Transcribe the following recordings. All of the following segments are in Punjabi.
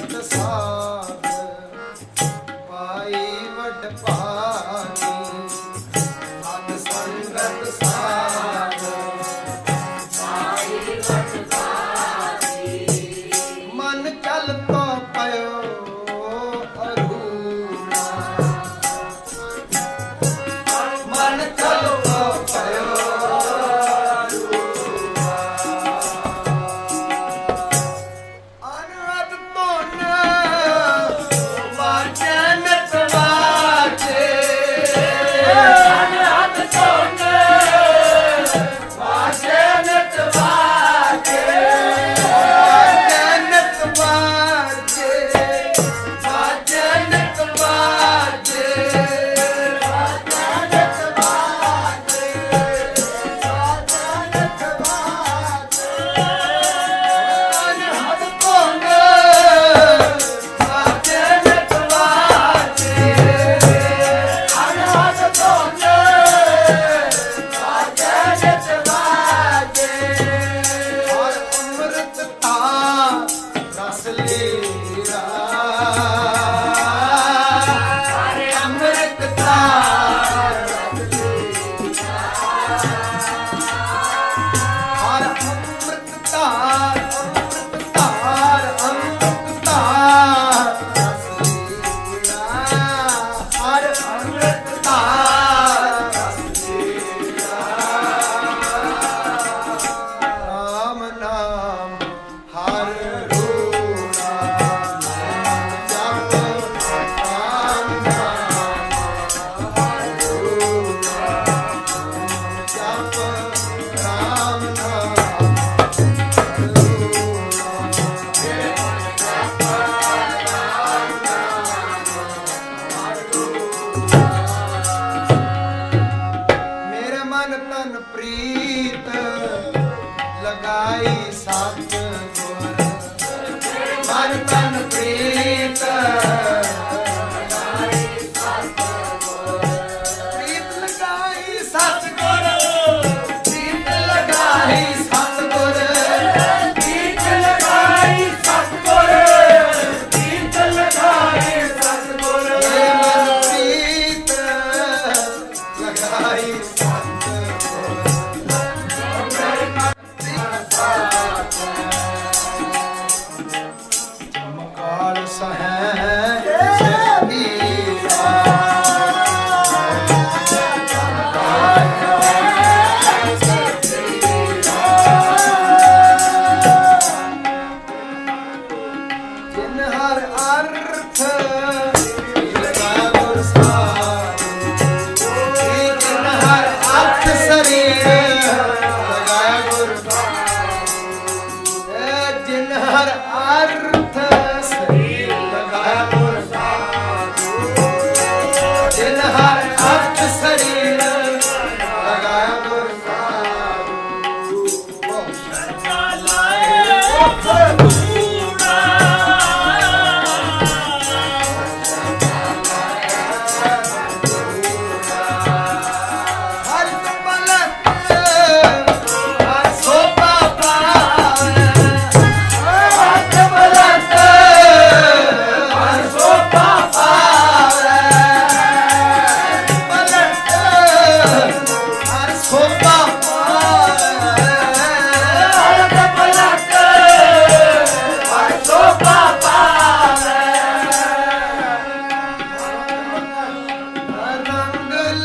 கந்த சா ਤਨ ਤਨ ਪ੍ਰੀਤ ਲਗਾਈ ਸਤ ਗੁਰ। ਮਨ ਤਨ ਪ੍ਰੀਤ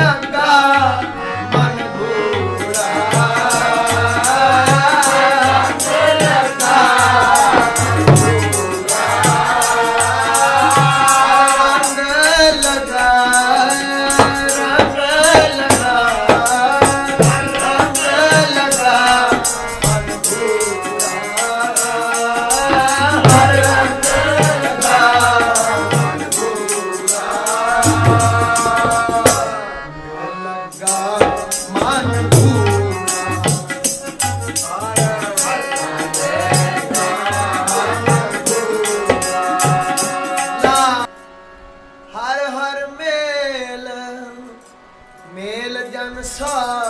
야 It's hard.